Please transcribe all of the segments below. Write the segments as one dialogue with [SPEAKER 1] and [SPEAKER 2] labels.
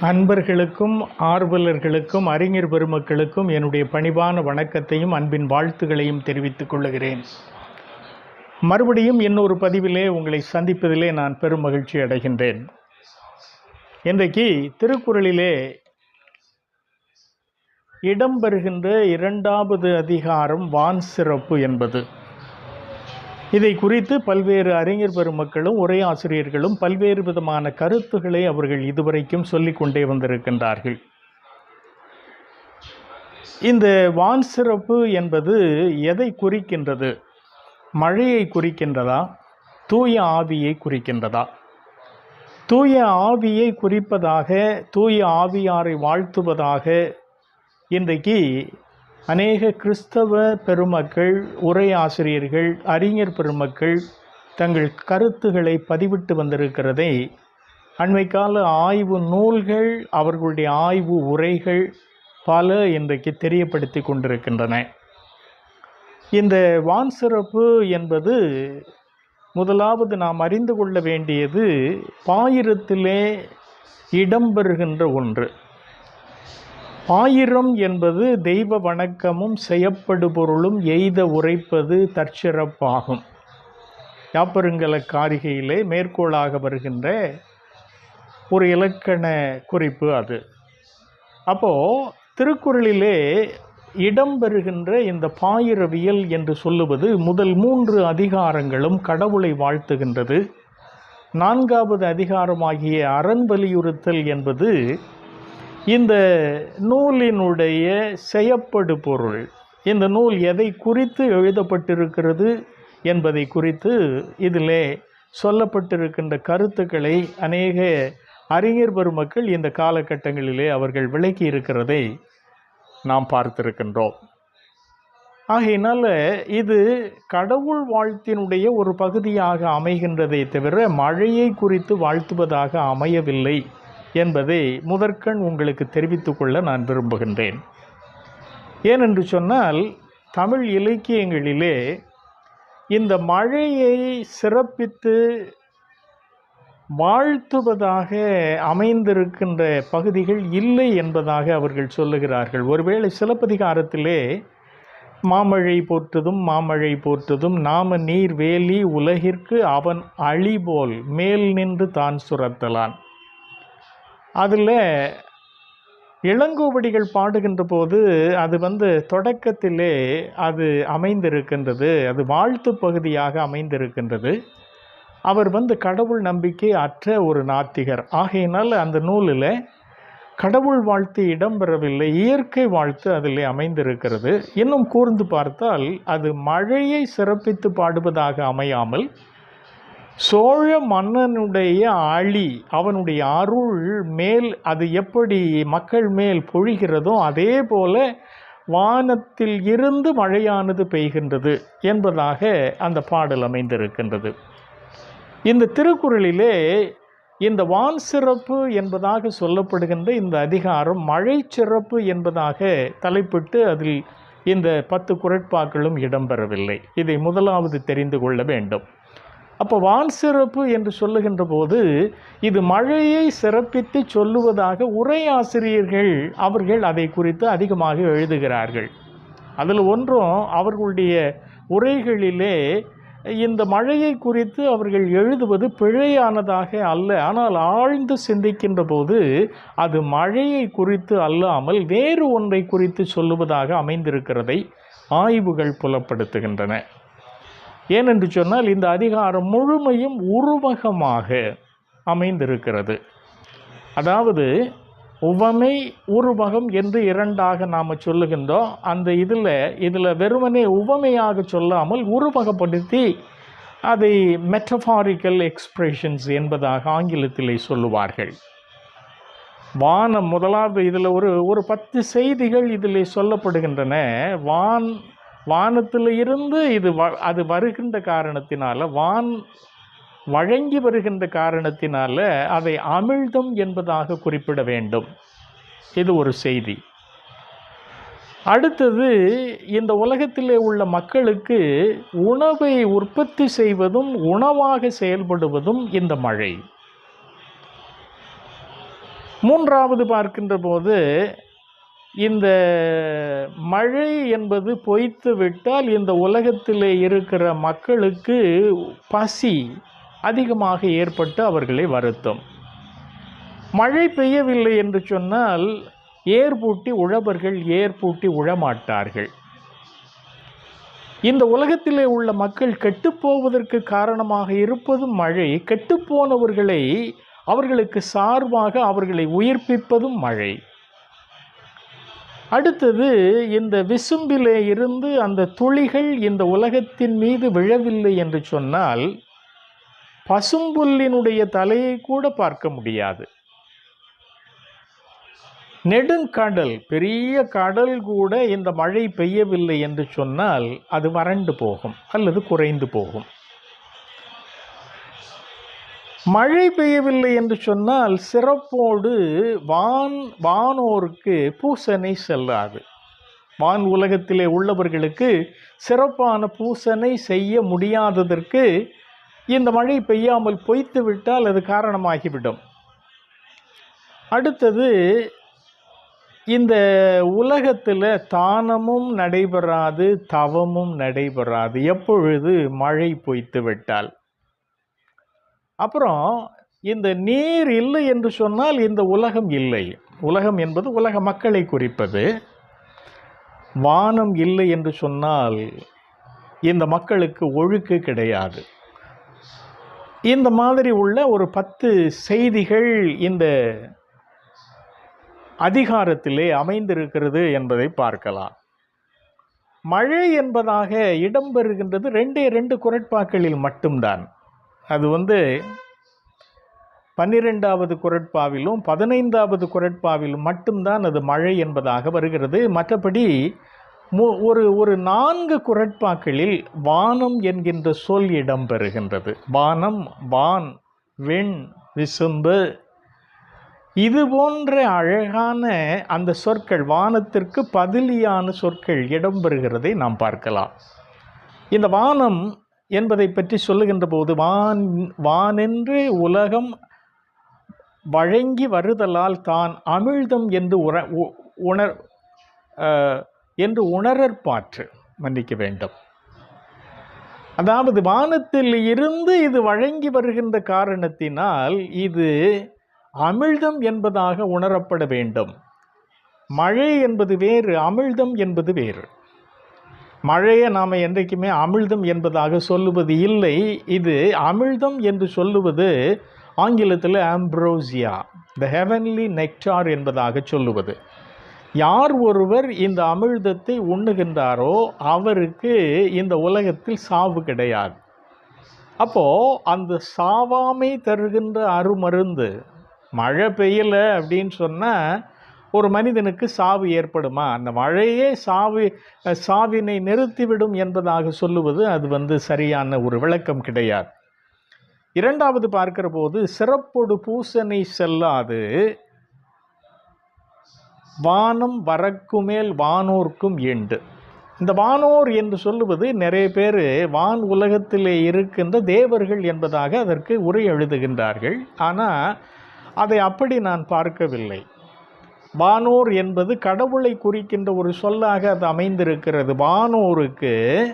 [SPEAKER 1] அன்பர்களுக்கும் ஆர்வலர்களுக்கும் அறிஞர் பெருமக்களுக்கும் என்னுடைய பணிவான வணக்கத்தையும் அன்பின் வாழ்த்துகளையும் தெரிவித்துக் கொள்கிறேன். மறுபடியும் இன்னொரு பதிவிலே உங்களை சந்திப்பதிலே நான் பெரும் மகிழ்ச்சி அடைகின்றேன். இன்றைக்கு திருக்குறளிலே இடம்பெறுகின்ற இரண்டாவது அதிகாரம் வான் சிறப்பு என்பது. இதை குறித்து பல்வேறு அறிஞர் பெருமக்களும் உரையாசிரியர்களும் பல்வேறு விதமான கருத்துக்களை அவர்கள் இதுவரைக்கும் சொல்லிக் கொண்டே வந்திருக்கின்றார்கள். இந்த வான் சிறப்பு என்பது எதை குறிக்கின்றது? மழையை குறிக்கின்றதா? தூய ஆவியை குறிக்கின்றதா? தூய ஆவியை குறிப்பதாக தூய ஆவியாரை வாழ்த்துவதாக இன்றைக்கு அநேக கிறிஸ்தவ பெருமக்கள் உரையாசிரியர்கள் அறிஞர் பெருமக்கள் தங்கள் கருத்துக்களை பதிவிட்டு வந்திருக்கிறதை அண்மைக்கால ஆய்வு நூல்கள் அவர்களுடைய ஆய்வு உரைகள் பல இன்றைக்கு தெரியப்படுத்தி கொண்டிருக்கின்றன. இந்த வான் சிறப்பு என்பது முதலாவது நாம் அறிந்து கொள்ள வேண்டியது பாயிரத்திலே இடம்பெறுகின்ற ஒன்று. ஆயிரம் என்பது தெய்வ வணக்கமும் செய்யப்படு பொருளும் எய்த உரைப்பது தற்சிறப்பாகும். யாப்பருங்கல காரிகையிலே மேற்கோளாக வருகின்ற ஒரு இலக்கண குறிப்பு அது. அப்போது திருக்குறளிலே இடம்பெறுகின்ற இந்த பாயிரவியல் என்று சொல்லுவது முதல் மூன்று அதிகாரங்களும் கடவுளை வாழ்த்துகின்றது. நான்காவது அதிகாரமாகிய அரண் வலியுறுத்தல் என்பது இந்த நூலினுடைய செயப்படு பொருள் இந்த நூல் எதை குறித்து எழுதப்பட்டிருக்கிறது என்பதை குறித்து இதிலே சொல்லப்பட்டிருக்கின்ற கருத்துக்களை அநேக அறிஞர் பெருமக்கள் இந்த காலகட்டங்களிலே அவர்கள் விளக்கி இருக்கிறதை நாம் பார்த்திருக்கின்றோம். ஆகையினால இது கடவுள் வாழ்த்தினுடைய ஒரு பகுதியாக அமைகின்றதை தவிர மழையை குறித்து வாழ்த்துவதாக அமையவில்லை. என்பதை முதற்கண் உங்களுக்கு தெரிவித்துக்கொள்ள நான் விரும்புகின்றேன். ஏனென்று சொன்னால் தமிழ் இலக்கியங்களிலே இந்த மழையை சிறப்பித்து வாழ்த்துவதாக அமைந்திருக்கின்ற பகுதிகள் இல்லை என்பதாக அவர்கள் சொல்லுகிறார்கள். ஒருவேளை சிலப்பதிகாரத்திலே மாமழை போற்றுதும் மாமழை போற்றுதும் நாம நீர் வேலி உலகிற்கு அவன் அழிபோல் மேல் நின்று தான் சுரத்தலான். அதில் இளங்கோவடிகள் பாடுகின்ற போது அது வந்து தொடக்கத்திலே அது அமைந்திருக்கின்றது. அது வாழ்த்து பகுதியாக அமைந்திருக்கின்றது. அவர் வந்து கடவுள் நம்பிக்கை அற்ற ஒரு நாத்திகர். ஆகையினால் அந்த நூலில் கடவுள் வாழ்த்து இடம்பெறவில்லை இயற்கை வாழ்த்து அதில் அமைந்திருக்கிறது. இன்னும் கூர்ந்து பார்த்தால் அது மழையை சிறப்பித்து பாடுவதாக அமையாமல் சோழ மன்னனுடைய அழி அவனுடைய அருள் மேல் அது எப்படி மக்கள் மேல் பொழிகிறதோ அதே போல வானத்தில் இருந்து மழையானது பெய்கின்றது என்பதாக அந்த பாடல் அமைந்திருக்கின்றது. இந்த திருக்குறளிலே இந்த வான் சிறப்பு என்பதாக சொல்லப்படுகின்ற இந்த அதிகாரம் மழை சிறப்பு என்பதாக தலைப்பிட்டு அதில் இந்த பத்து குரட்பாக்களும் இடம்பெறவில்லை. இதை முதலாவது தெரிந்து கொள்ள வேண்டும். அப்போ வான் சிறப்பு என்று சொல்லுகின்ற போது இது மழையை சிறப்பித்து சொல்லுவதாக உரையாசிரியர்கள் அவர்கள் அதை குறித்து அதிகமாக எழுதுகிறார்கள். அதில் ஒன்றும் அவர்களுடைய உரைகளிலே இந்த மழையை குறித்து அவர்கள் எழுதுவது பிழையானதாக அல்ல. ஆனால் ஆழ்ந்து சிந்திக்கின்ற போது அது மழையை குறித்து அல்லாமல் வேறு ஒன்றை குறித்து சொல்லுவதாக அமைந்திருக்கிறதை ஆய்வுகள் புலப்படுத்துகின்றன. ஏனென்று சொன்னால் இந்த அதிகாரம் முழுமையும் உருவகமாக அமைந்திருக்கிறது. அதாவது உவமை உருவகம் என்று இரண்டாக நாம் சொல்லுகின்றோம். அந்த இதில் இதில் வெறுமனே உவமையாக சொல்லாமல் உருவகப்படுத்தி அதை மெட்டஃபாரிக்கல் எக்ஸ்பிரஷன்ஸ் என்பதாக ஆங்கிலத்திலே சொல்லுவார்கள். வானம் முதலாவது இதில் ஒரு ஒரு பத்து செய்திகள் இதில் சொல்லப்படுகின்றன. வான் வானத்தில் இருந்து இது வ அது வருகின்ற காரணத்தினால வான் வழங்கி வருகின்ற காரணத்தினால அதை அமிழ்தம் என்பதாக குறிப்பிட வேண்டும். இது ஒரு செய்தி. அடுத்தது இந்த உலகத்திலே உள்ள மக்களுக்கு உணவை உற்பத்தி செய்வதும் உணவாக செயல்படுவதும் இந்த மழை. மூன்றாவது பார்க்கின்ற போது இந்த மழை என்பது பொய்த்து விட்டால் இந்த உலகத்திலே இருக்கிற மக்களுக்கு பசி அதிகமாக ஏற்பட்டு அவர்களை வருத்தும். மழை பெய்யவில்லை என்று சொன்னால் ஏர் பூட்டி உழவர்கள் ஏர் பூட்டி உழமாட்டார்கள். இந்த உலகத்திலே உள்ள மக்கள் கெட்டுப்போவதற்கு காரணமாக இருப்பதும் மழை கெட்டுப்போனவர்களை அவர்களுக்கு சார்பாக அவர்களை உயிர்ப்பிப்பதும் மழை. அடுத்தது இந்த விசும்பிலே இருந்து அந்த துளிகள் இந்த உலகத்தின் மீது விழவில்லை என்று சொன்னால் பசும்புல்லினுடைய தலையை கூட பார்க்க முடியாது. நெடுங்கடல் பெரிய கடல் கூட இந்த மழை பெய்யவில்லை என்று சொன்னால் அது வறண்டு போகும் அல்லது குறைந்து போகும். மழை பெய்யவில்லை என்று சொன்னால் சிறப்போடு வான் வானோருக்கு பூசனை செல்லாது. வான் உலகத்திலே உள்ளவர்களுக்கு சிறப்பான பூசனை செய்ய முடியாததற்கு இந்த மழை பெய்யாமல் பொய்த்து விட்டால் அது காரணமாகிவிடும். அடுத்தது இந்த உலகத்தில் தானமும் நடைபெறாது தவமும் நடைபெறாது. எப்பொழுது மழை பொய்த்து விட்டால்? அப்புறம் இந்த நீர் இல்லை என்று சொன்னால் இந்த உலகம் இல்லை. உலகம் என்பது உலக மக்களை குறிப்பது. வானம் இல்லை என்று சொன்னால் இந்த மக்களுக்கு ஒழுக்கு கிடையாது. இந்த மாதிரி உள்ள ஒரு பத்து செய்திகள் இந்த அதிகாரத்திலே அமைந்திருக்கிறது என்பதை பார்க்கலாம். மழை என்பதாக இடம்பெறுகின்றது. ரெண்டே ரெண்டு குரட்பாக்களில் மட்டும்தான். அது வந்து பன்னிரெண்டாவது குரட்பாவிலும் பதினைந்தாவது குரட்பாவிலும் மட்டும்தான் அது மழை என்பதாக வருகிறது. மற்றபடி மு ஒரு ஒரு நான்கு குரட்பாக்களில் வானம் என்கின்ற சொல் இடம்பெறுகின்றது. வானம் வான் வெண் விசும்பு. இது போன்ற அழகான அந்த சொற்கள் வானத்திற்கு பதிலியான சொற்கள் இடம்பெறுகிறதை நாம் பார்க்கலாம். இந்த வானம் என்பதை பற்றி சொல்லுகின்ற போது வான் வானென்று உலகம் வழங்கி வருதலால் தான் அமிழ்தம் என்று உண உ- உணர் என்று உணரற்பாற்று மன்னிக்க வேண்டும். அதாவது வானத்தில் இருந்து இது வழங்கி வருகின்ற காரணத்தினால் இது அமிழ்தம் என்பதாக உணரப்பட வேண்டும். மழை என்பது வேறு அமிழ்தம் என்பது வேறு. மழையை நாம் என்றைக்குமே அமிழ்தம் என்பதாக சொல்லுவது இல்லை. இது அமிழ்தம் என்று சொல்லுவது ஆங்கிலத்தில் ஆம்ப்ரோசியா த ஹெவன்லி நெக்டார் என்பதாக சொல்லுவது. யார் ஒருவர் இந்த அமிழ்தத்தை உண்ணுகின்றாரோ அவருக்கு இந்த உலகத்தில் சாவு கிடையாது. அப்போது அந்த சாவாமை தருகின்ற அருமருந்து மழை பெய்யலை அப்படின்னு சொன்னால் ஒரு மனிதனுக்கு சாவு ஏற்படுமா? அந்த மழையே சாவு சாவினை நிறுத்திவிடும் என்பதாக சொல்லுவது அது வந்து சரியான ஒரு விளக்கம் கிடையாது. இரண்டாவது பார்க்கிற போது சிறப்பொடு பூசனை செல்லாது. வானம் வரக்கு மேல் வானோர்க்கும் எண்டு இந்த வானோர் என்று சொல்லுவது நிறைய பேர் வான் உலகத்திலே இருக்கின்ற தேவர்கள் என்பதாக அதற்கு உரை எழுதுகின்றார்கள். ஆனால் அதை அப்படி நான் பார்க்கவில்லை. வானோர் என்பது கடவுளை குறிக்கின்ற ஒரு சொல்லாக அது அமைந்திருக்கிறது. வானோருக்கு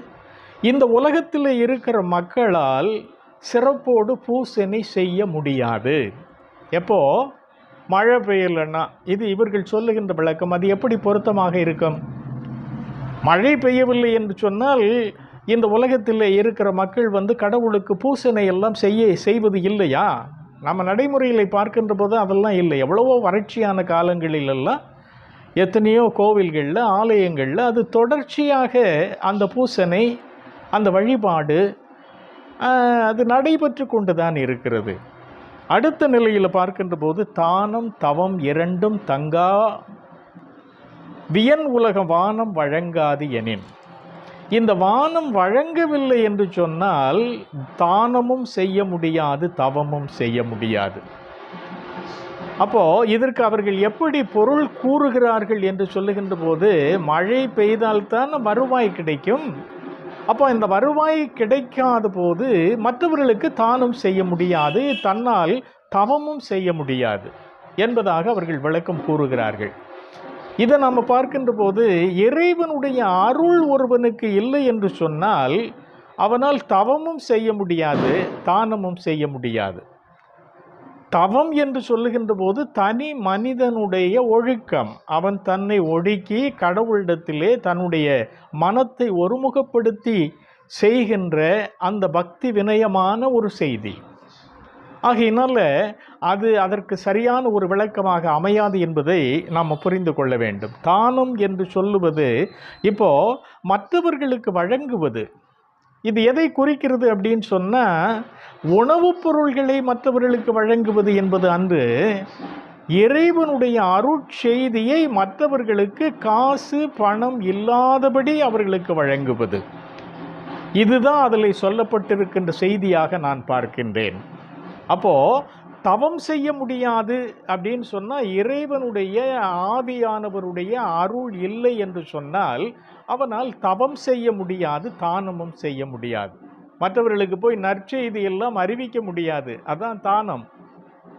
[SPEAKER 1] இந்த உலகத்தில் இருக்கிற மக்களால் சிறப்போடு பூசணி செய்ய முடியாது. எப்போ? மழை பெய்யலைன்னா. இது இவர்கள் சொல்லுகின்ற விளக்கம். அது எப்படி பொருத்தமாக இருக்கும்? மழை பெய்யவில்லை என்று சொன்னால் இந்த உலகத்தில் இருக்கிற மக்கள் வந்து கடவுளுக்கு பூசணை எல்லாம் செய்ய செய்வது இல்லையா? நம்ம நடைமுறையில் பார்க்கின்ற போது அதெல்லாம் இல்லை. எவ்வளவோ வறட்சியான காலங்களிலெல்லாம் எத்தனையோ கோவில்களில் ஆலயங்களில் அது தொடர்ச்சியாக அந்த பூசனை அந்த வழிபாடு அது நடைபெற்று கொண்டு தான் இருக்கிறது. அடுத்த நிலையில் பார்க்கின்ற போது தானம் தவம் இரண்டும் தங்கா வியன் உலக வானம் வழங்காது எனின். இந்த வானம் வழங்கவில்லை என்று சொன்னால் தானமும் செய்ய முடியாது தவமும் செய்ய முடியாது. அப்போ இதற்கு அவர்கள் எப்படி பொருள் கூறுகிறார்கள் என்று சொல்லுகின்ற போது மழை பெய்தால்தான் வருவாய் கிடைக்கும். அப்போ இந்த வருவாய் கிடைக்காத போது மற்றவர்களுக்கு தானம் செய்ய முடியாது தன்னால் தவமும் செய்ய முடியாது என்பதாக அவர்கள் விளக்கம் கூறுகிறார்கள். இதை நாம் பார்க்கின்ற போது இறைவனுடைய அருள் ஒருவனுக்கு இல்லை என்று சொன்னால் அவனால் தவமும் செய்ய முடியாது தானமும் செய்ய முடியாது. தவம் என்று சொல்லுகின்ற போது தனி மனிதனுடைய ஒழுக்கம். அவன் தன்னை ஒடுக்கி கடவுளிடத்திலே தன்னுடைய மனத்தை ஒருமுகப்படுத்தி செய்கின்ற அந்த பக்தி வினயமான ஒரு செய்தி. ஆகையினால அது அதற்கு சரியான ஒரு விளக்கமாக அமையாது என்பதை நாம் புரிந்து கொள்ள வேண்டும். தானம் என்று சொல்லுவது இப்போ மற்றவர்களுக்கு வழங்குவது இது எதை குறிக்கிறது அப்படின்னு சொன்னால் உணவுப் பொருள்களை மற்றவர்களுக்கு வழங்குவது என்பது அன்று இறைவனுடைய அருட்செய்தியை மற்றவர்களுக்கு காசு பணம் இல்லாதபடி அவர்களுக்கு வழங்குவது. இதுதான் அதில் சொல்லப்பட்டிருக்கின்ற செய்தியாக நான் பார்க்கின்றேன். அப்போது தவம் செய்ய முடியாது அப்படின்னு சொன்னால் இறைவனுடைய ஆவியானவருடைய அருள் இல்லை என்று சொன்னால் அவனால் தவம் செய்ய முடியாது தானமும் செய்ய முடியாது. மற்றவர்களுக்கு போய் நற்செய்தி எல்லாம் அறிவிக்க முடியாது. அதான் தானம்.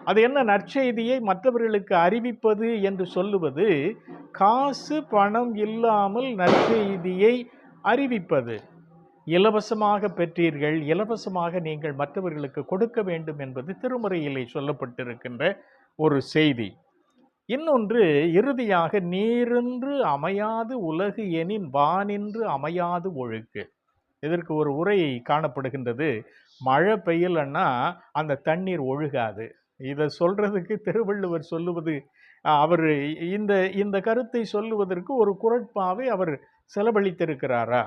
[SPEAKER 1] அது என்ன நற்செய்தியை மற்றவர்களுக்கு அறிவிப்பது என்று சொல்லுவது? காசு பணம் இல்லாமல் நற்செய்தியை அறிவிப்பது. இலவசமாக பெற்றீர்கள் இலவசமாக நீங்கள் மற்றவர்களுக்கு கொடுக்க வேண்டும் என்பது திருமுறையிலே சொல்லப்பட்டிருக்கின்ற ஒரு செய்தி. இன்னொன்று இறுதியாக நீரின்று அமையாது உலகு எனின் வானின்று அமையாது ஒழுக்கு. இதற்கு ஒரு உரை காணப்படுகின்றது. மழை பெய்யலன்னா அந்த தண்ணீர் ஒழுகாது. இதை சொல்கிறதுக்கு திருவள்ளுவர் சொல்லுவது அவர் இந்த இந்த கருத்தை சொல்லுவதற்கு ஒரு குரட்பாவை அவர் செலவழித்திருக்கிறாரா?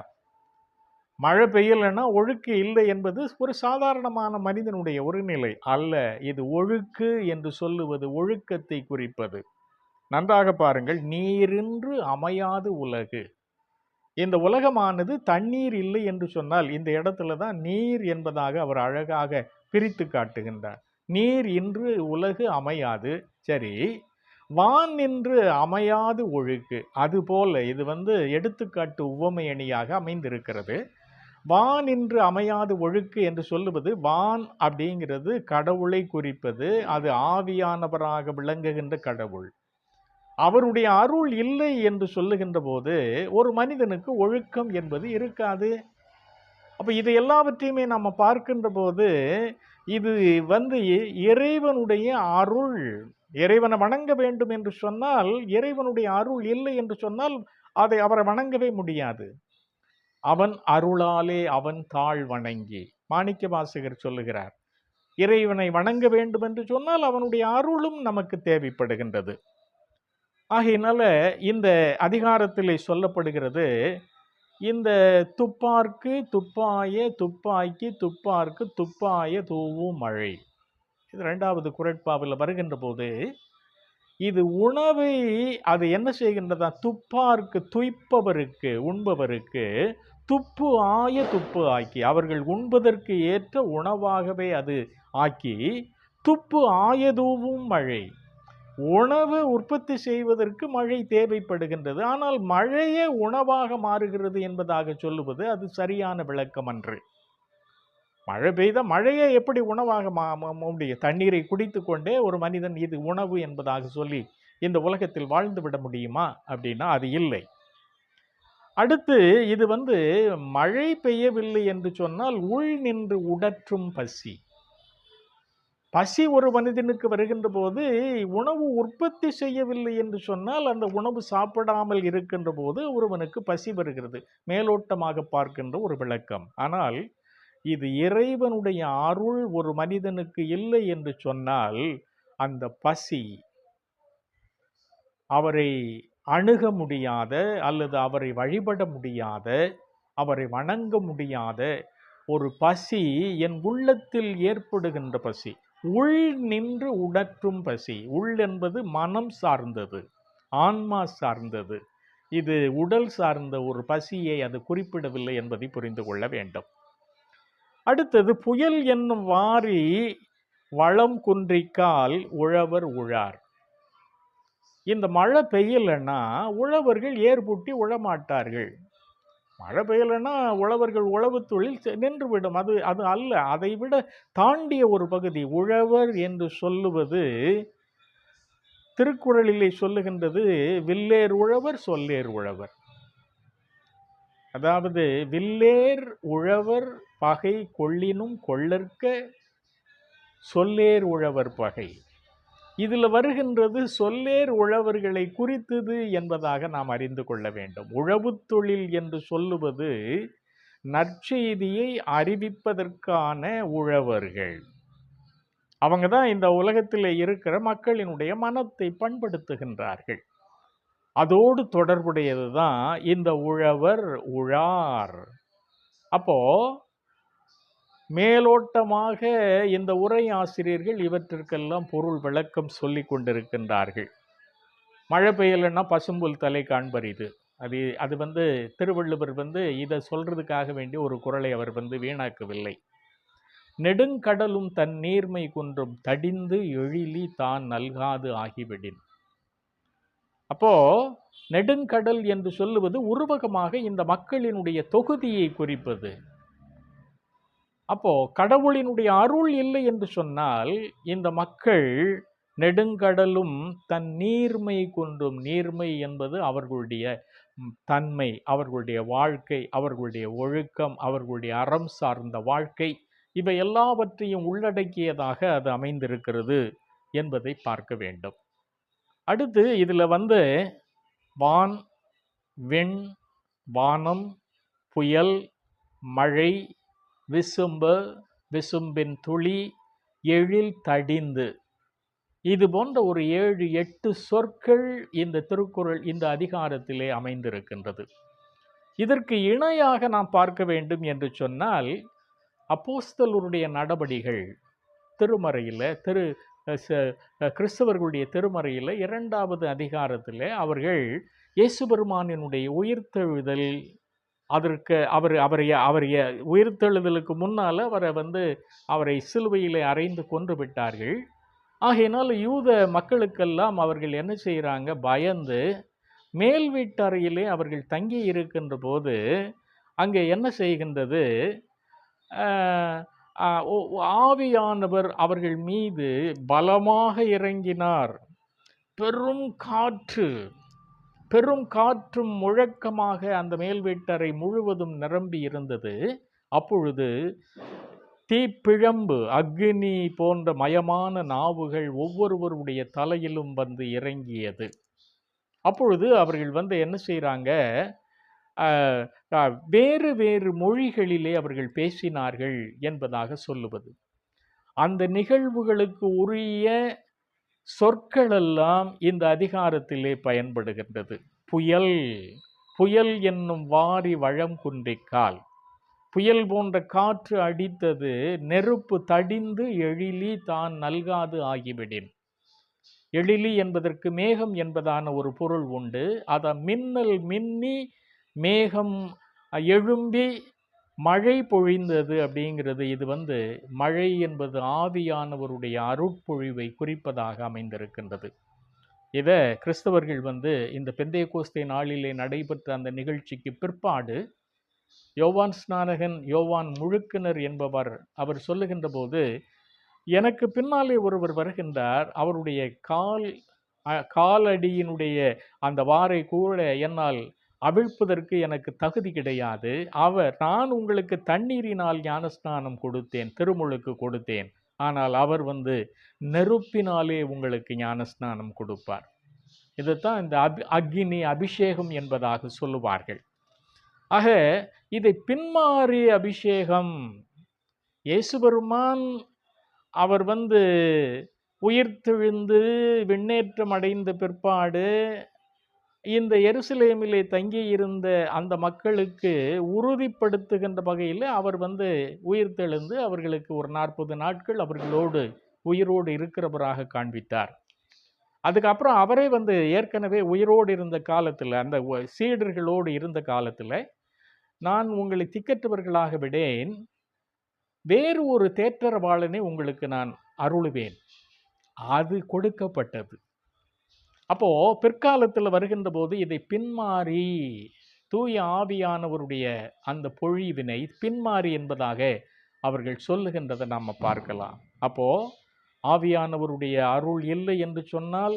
[SPEAKER 1] மழை பெய்யலைன்னா ஒழுக்கு இல்லை என்பது ஒரு சாதாரணமான மனிதனுடைய ஒரு நிலை அல்ல. இது ஒழுக்கு என்று சொல்லுவது ஒழுக்கத்தை குறிப்பது. நன்றாக பாருங்கள் நீரின்று அமையாது உலகு. இந்த உலகமானது தண்ணீர் இல்லை என்று சொன்னால் இந்த இடத்துல தான் நீர் என்பதாக அவர் அழகாக பிரித்து காட்டுகின்றார். நீர் இன்று உலகு அமையாது. சரி வான் என்று அமையாது ஒழுக்கு. அதுபோல இது வந்து எடுத்துக்காட்டு உவமையணியாக அமைந்திருக்கிறது. வான் என்று அமையாது ஒழுக்கு என்று சொல்லுவது வான் அப்படிங்கிறது கடவுளை குறிப்பது அது ஆவியானவராக விளங்குகின்ற கடவுள். அவருடைய அருள் இல்லை என்று சொல்லுகின்ற போது ஒரு மனிதனுக்கு ஒழுக்கம் என்பது இருக்காது. அப்போ இது எல்லாவற்றையுமே நம்ம பார்க்கின்ற போது இது வந்து இறைவனுடைய அருள். இறைவனை வணங்க வேண்டும் என்று சொன்னால் இறைவனுடைய அருள் இல்லை என்று சொன்னால் அதை அவரை வணங்கவே முடியாது. அவன் அருளாலே அவன் தாழ் வணங்கி. மாணிக்க வாசகர் சொல்லுகிறார் இறைவனை வணங்க வேண்டும் என்று சொன்னால் அவனுடைய அருளும் நமக்கு தேவைப்படுகின்றது. ஆகையினால இந்த அதிகாரத்தில் சொல்லப்படுகிறது இந்த துப்பார்க்கு துப்பாய துப்பாக்கி துப்பார்க்கு துப்பாய தூவும் மழை. இது ரெண்டாவது குரட்பாவில் வருகின்ற போது இது உணவை அது என்ன செய்கின்றதா? துப்பார்க்கு துய்ப்பவருக்கு உண்பவருக்கு துப்பு ஆய துப்பு ஆக்கி அவர்கள் உண்பதற்கு ஏற்ற உணவாகவே அது ஆக்கி துப்பு ஆயதூவும் மழை. உணவு உற்பத்தி செய்வதற்கு மழை தேவைப்படுகின்றது. ஆனால் மழையே உணவாக மாறுகிறது என்பதாக சொல்லுவது அது சரியான விளக்கம் அன்று மழை பெய்த மழையை எப்படி உணவாக மா முடியும்? தண்ணீரை குடித்து கொண்டே ஒரு மனிதன் இது உணவு என்பதாக சொல்லி இந்த உலகத்தில் வாழ்ந்து விட முடியுமா அப்படின்னா அது இல்லை. அடுத்து இது வந்து மழை பெய்யவில்லை என்று சொன்னால் உள் நின்று உடற்றும் பசி. பசி ஒரு மனிதனுக்கு வருகின்ற போது உணவு உற்பத்தி செய்யவில்லை என்று சொன்னால் அந்த உணவு சாப்பிடாமல் இருக்கின்ற போது ஒருவனுக்கு பசி வருகிறது. மேலோட்டமாக பார்க்கின்ற ஒரு விளக்கம். ஆனால் இது இறைவனுடைய அருள் ஒரு மனிதனுக்கு இல்லை என்று சொன்னால் அந்த பசி அவரை அணுக முடியாத அல்லது அவரை வழிபட முடியாத அவரை வணங்க முடியாத ஒரு பசி என் உள்ளத்தில் ஏற்படுகின்ற பசி. உள் நின்று உணற்றும் பசி. உள் என்பது மனம் சார்ந்தது ஆன்மா சார்ந்தது. இது உடல் சார்ந்த ஒரு பசியை அது குறிப்பிடவில்லை என்பதை புரிந்து கொள்ள வேண்டும். அடுத்தது புயல் என்னும் வாரி வளம் குன்றிக்கால் உழவர் உழார். இந்த மழை பெய்யலைன்னா உழவர்கள் ஏற்பூட்டி உழமாட்டார்கள். மழை பெய்யலைன்னா உழவர்கள் உழவு தொழில் நின்றுவிடும். அது அது அல்ல. அதை விட தாண்டிய ஒரு பகுதி உழவர் என்று சொல்லுவது திருக்குறளிலே சொல்லுகின்றது வில்லேர் உழவர் சொல்லேர் உழவர். அதாவது வில்லேர் உழவர் பகை கொள்ளினும் கொள்ளற்க சொல்லேர் உழவர் பகை. இதில் வருகின்றது சொல்லேர் உழவர்களை குறித்தது என்பதாக நாம் அறிந்து கொள்ள வேண்டும். உழவுத் தொழில் என்று சொல்லுவது நற்செய்தியை அறிவிப்பதற்கான உழவர்கள். அவங்க தான் இந்த உலகத்தில் இருக்கிற மக்களினுடைய மனத்தை பண்படுத்துகின்றார்கள். அதோடு தொடர்புடையது தான் இந்த உழவர் உழார். அப்போ மேலோட்டமாக இந்த உரை ஆசிரியர்கள் இவற்றிற்கெல்லாம் பொருள் விளக்கம் சொல்லி கொண்டிருக்கின்றார்கள். மழை பெய்யலைன்னா பசும்புல் தலை காண்பரிது. அது அது வந்து திருவள்ளுவர் வந்து இதை சொல்றதுக்காக வேண்டிய ஒரு குறளை அவர் வந்து வீணாக்கவில்லை. நெடுங்கடலும் தன் நீர்மை குன்றும் தடிந்து எழிலி தான் நல்காது ஆகிவிடின். அப்போ நெடுங்கடல் என்று சொல்லுவது உருவகமாக இந்த மக்களினுடைய தொகுதியை குறிப்பது. அப்போ கடவுளினுடைய அருள் இல்லை என்று சொன்னால் இந்த மக்கள் நெடுங்கடலும் தன் நீர்மை கொண்டும் நீர்மை என்பது அவர்களுடைய தன்மை அவர்களுடைய வாழ்க்கை அவர்களுடைய ஒழுக்கம் அவர்களுடைய அறம் சார்ந்த வாழ்க்கை இவை எல்லாவற்றையும் உள்ளடக்கியதாக அது அமைந்திருக்கிறது என்பதை பார்க்க வேண்டும். அடுத்து இதில் வந்து வான் வெண் வானம் புயல் மழை விசும்பு விசும்பின் துளி எழில் தடிந்து. இது போன்ற ஒரு ஏழு எட்டு சொற்கள் இந்த திருக்குறள் இந்த அதிகாரத்திலே அமைந்திருக்கின்றது. இதற்கு இணையாக நாம் பார்க்க வேண்டும் என்று சொன்னால் அப்போஸ்தலருடைய நடபடிகள் திருமறையில் திரு கிறிஸ்தவர்களுடைய திருமறையில் இரண்டாவது அதிகாரத்தில் அவர்கள் இயேசு பெருமானினுடைய உயிர்த்தெழுதல் அதற்கு அவர் அவரை அவர் உயிர்த்தெழுதலுக்கு முன்னால் அவரை வந்து அவரை சிலுவையில் அறைந்து கொன்று விட்டார்கள். ஆகையினால் யூத மக்களுக்கெல்லாம் அவர்கள் என்ன செய்கிறாங்க பயந்து மேல் வீட்டறையிலே அவர்கள் தங்கி இருக்கின்ற போது அங்கே என்ன செய்கின்றது? ஆவியானவர் அவர்கள் மீது பலமாக இறங்கினார். பெரும் காற்று பெரும் காற்றும் முழக்கமாக அந்த மேல் வீட்டறை முழுவதும் நிரம்பி இருந்தது. அப்பொழுது தீப்பிழம்பு அக்னி போன்ற மயமான நாவுகள் ஒவ்வொருவருடைய தலையிலும் வந்து இறங்கியது. அப்பொழுது அவர்கள் வந்து என்ன செய்கிறாங்க வேறு வேறு மொழிகளிலே அவர்கள் பேசினார்கள் என்பதாக சொல்லுவது. அந்த நிகழ்வுகளுக்கு உரிய சொற்களெல்லாம் இந்த அதிகாரத்திலே பயன்படுகின்றது. புயல் புயல் என்னும் வாரி வளம் குன்றிக்கால். புயல் போன்ற காற்று அடித்தது நெருப்பு தடிந்து எழிலி தான் நல்காது ஆகிவிடின். எழிலி என்பதற்கு மேகம் என்பதான ஒரு பொருள் உண்டு. அதை மின்னல் மின்னி மேகம் எழும்பி மழை பொழிந்தது அப்படிங்கிறது. இது வந்து மழை என்பது ஆவியானவருடைய அருட்பொழிவை குறிப்பதாக அமைந்திருக்கின்றது. இதை கிறிஸ்தவர்கள் வந்து இந்த பெந்தைய கோஸ்தே நாளிலே நடைபெற்ற அந்த நிகழ்ச்சிக்கு பிற்பாடு யோவான் ஸ்நானகன் யோவான் முழுக்கினர் என்பவர் அவர் சொல்லுகின்ற போது எனக்கு பின்னாலே ஒருவர் வருகின்றார். அவருடைய கால் காலடியினுடைய அந்த வாரை கூட என்னால் அவிழ்ப்பதற்கு எனக்கு தகுதி கிடையாது. அவர் நான் உங்களுக்கு தண்ணீரினால் ஞானஸ்நானம் கொடுத்தேன் திருமுழுக்கு கொடுத்தேன். ஆனால் அவர் வந்து நெருப்பினாலே உங்களுக்கு ஞானஸ்நானம் கொடுப்பார். இதைத்தான் இந்த அபி அக்னி அபிஷேகம் என்பதாக சொல்லுவார்கள். ஆக இதை பின்மாறி அபிஷேகம் இயேசுபெருமான் அவர் வந்து உயிர்த்தெழுந்து விண்ணேற்றம் அடைந்த பிற்பாடு இந்த எருசலேமிலே தங்கியிருந்த அந்த மக்களுக்கு உறுதிப்படுத்துகின்ற வகையில் அவர் வந்து உயிர்த்தெழுந்து அவர்களுக்கு ஒரு நாற்பது நாட்கள் அவர்களோடு உயிரோடு இருக்கிறவராக காண்பித்தார். அதுக்கப்புறம் அவரே வந்து ஏற்கனவே உயிரோடு இருந்த காலத்தில் அந்த சீடர்களோடு இருந்த காலத்தில் நான் உங்களை திக்கற்றவர்களாக விடேன். வேறு ஒரு தேற்றரவாளனை உங்களுக்கு நான் அருளுவேன். அது கொடுக்கப்பட்டது. அப்போ பிற்காலத்தில் வருகின்ற போது இதை பின்மாறி தூய ஆவியானவருடைய அந்த பொழிவினை பின்மாறி என்பதாக அவர்கள் சொல்லுகின்றதை நாம் பார்க்கலாம். அப்போ ஆவியானவருடைய அருள் இல்லை என்று சொன்னால்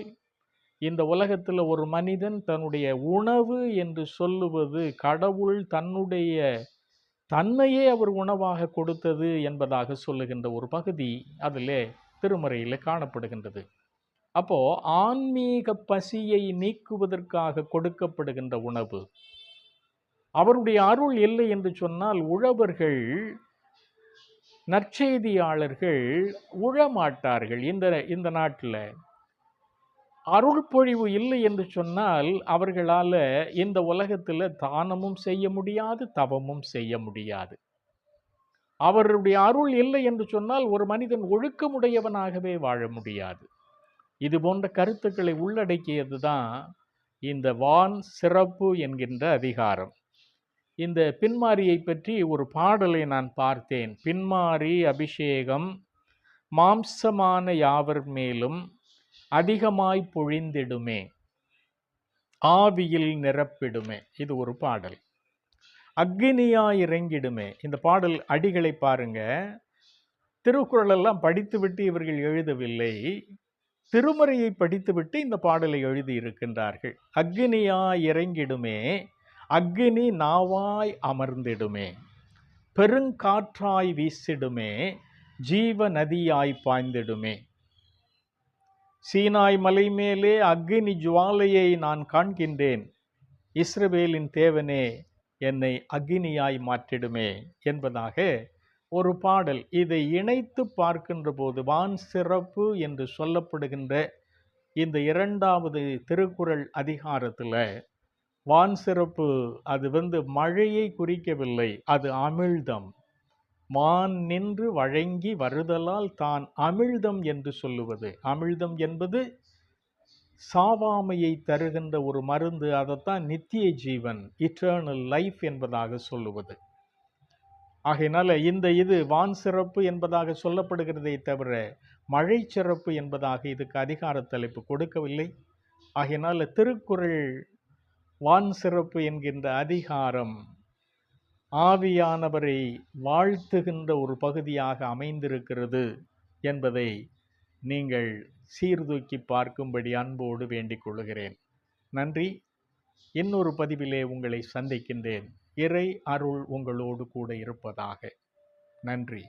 [SPEAKER 1] இந்த உலகத்தில் ஒரு மனிதன் தன்னுடைய உணவு என்று சொல்லுவது கடவுள் தன்னுடைய தன்மையே அவர் உணவாக கொடுத்தது என்பதாக சொல்லுகின்ற ஒரு பகுதி அதில் திருமறையில் காணப்படுகின்றது. அப்போது ஆன்மீக பசியை நீக்குவதற்காக கொடுக்கப்படுகின்ற உணவு. அவருடைய அருள் இல்லை என்று சொன்னால் உழவர்கள் நற்செய்தியாளர்கள் உழமாட்டார்கள் இந்த இந்த நாட்டில். அருள் பொழிவு இல்லை என்று சொன்னால் அவர்களால் இந்த உலகத்தில் தானமும் செய்ய முடியாது தவமும் செய்ய முடியாது. அவருடைய அருள் இல்லை என்று சொன்னால் ஒரு மனிதன் ஒழுக்கமுடையவனாகவே வாழ முடியாது. இது போன்ற கருத்துக்களை உள்ளடக்கியது தான் இந்த வான் சிறப்பு என்கின்ற அதிகாரம். இந்த பின்மாரியை பற்றி ஒரு பாடலை நான் பார்த்தேன். பின்மாரி அபிஷேகம் மாம்சமான யாவர் மேலும் அதிகமாய் பொழிந்திடுமே ஆவியில் நிரப்பிடுமே. இது ஒரு பாடல். அக்னியாய் இறங்கிடுமே. இந்த பாடல் அடிகளை பாருங்க. திருக்குறள் எல்லாம் படித்துவிட்டு இவர்கள் எழுதவில்லை. திருமறையை படித்துவிட்டு இந்த பாடலை எழுதியிருக்கின்றார்கள் அக்னியாய் இறங்கிடுமே அக்னி நாவாய் அமர்ந்திடுமே பெருங்காற்றாய் வீசிடுமே ஜீவ நதியாய் பாய்ந்திடுமே. சீனாய் மலை மேலே அக்னி ஜுவாலையை நான் காண்கின்றேன். இஸ்ரவேலின் தேவனே என்னை அக்னியாய் மாற்றிடுமே என்பதாக ஒரு பாடல். இதை இணைத்து பார்க்கின்ற போது வான் சிறப்பு என்று சொல்லப்படுகின்ற இந்த இரண்டாவது திருக்குறள் அதிகாரத்தில் வான் சிறப்பு அது வந்து மழையை குறிக்கவில்லை அது அமிழ்தம். மான் நின்று வழங்கி வருதலால் தான் அமிழ்தம் என்று சொல்லுவது. அமிழ்தம் என்பது சாவாமையை தருகின்ற ஒரு மருந்து அதைத்தான் நித்திய ஜீவன் இட்டர்னல் லைஃப் என்பதாக சொல்லுவது. ஆகையினால இந்த இது வான் சிறப்பு என்பதாக சொல்லப்படுகிறதை தவிர மழை சிறப்பு என்பதாக இதுக்கு அதிகார தலைப்பு கொடுக்கவில்லை. ஆகையினால திருக்குறள் வான் சிறப்பு என்கின்ற அதிகாரம் ஆவியானவரை வாழ்த்துகின்ற ஒரு பகுதியாக அமைந்திருக்கிறது என்பதை நீங்கள் சீர்தூக்கி பார்க்கும்படி அன்போடு வேண்டிக் கொள்கிறேன். நன்றி. இன்னொரு பதிவிலே உங்களை சந்திக்கின்றேன். இறை அருள் உங்களோடு கூட இருப்பதாக. நன்றி.